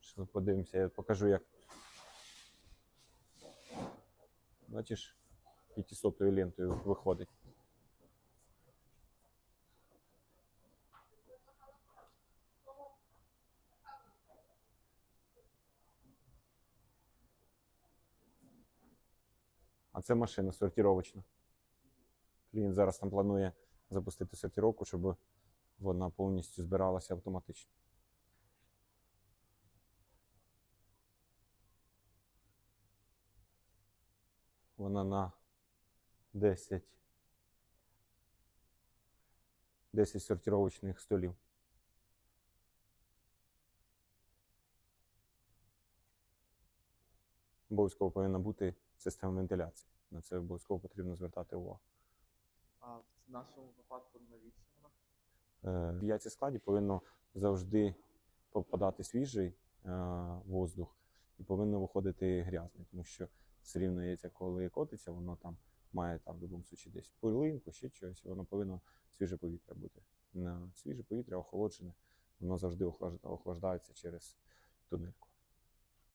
Що подивимося, я покажу, як. Бачиш, 500 лентою виходить. А це машина сортировочна. Клієнт зараз там планує запустити сортировку, щоб вона повністю збиралася автоматично. Вона на 10, 10 сортировочних столів. Обов'язково повинна бути система вентиляції. На це обов'язково потрібно звертати увагу. А в нашому випадку навіщо вона? Е, В яйці складі повинно завжди попадати свіжий е, воздух і повинно виходити грязний, тому що все коли котиться, воно там має там в будь-якому случаї десь пилинку, ще щось, воно повинно свіже повітря бути. Свіже повітря охолоджене, воно завжди охлажда- охлаждається через тунельку.